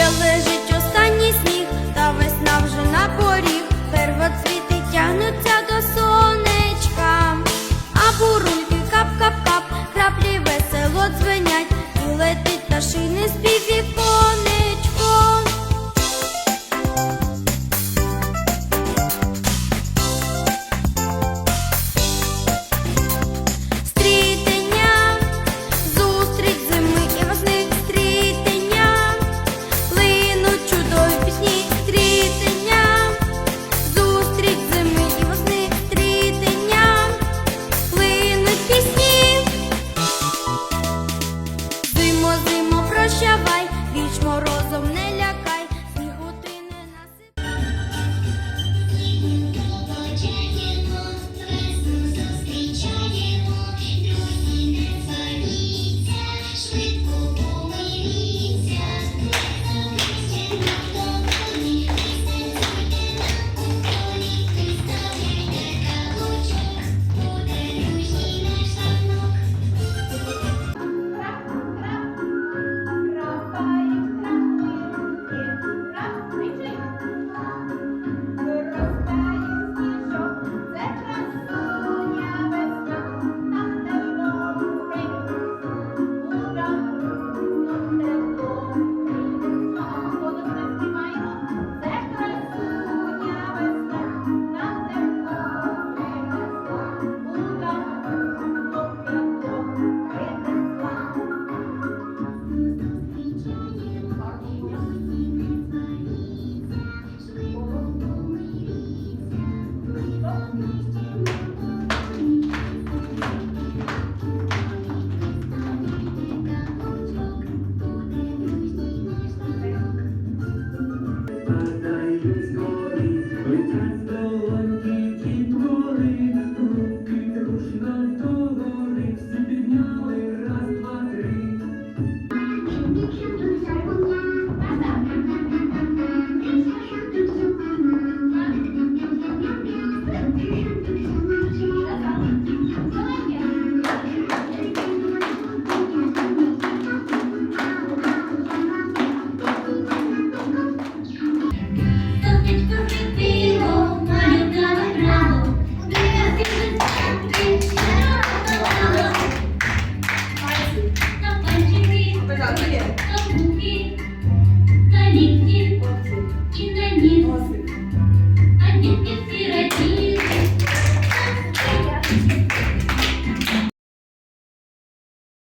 Ще лежить останній сніг, та весна вже на поріг, первоцвіти тягнуться до сонечка, а бурульки кап-кап-кап, краплі весело дзвенять, і летить пташини з піввікони.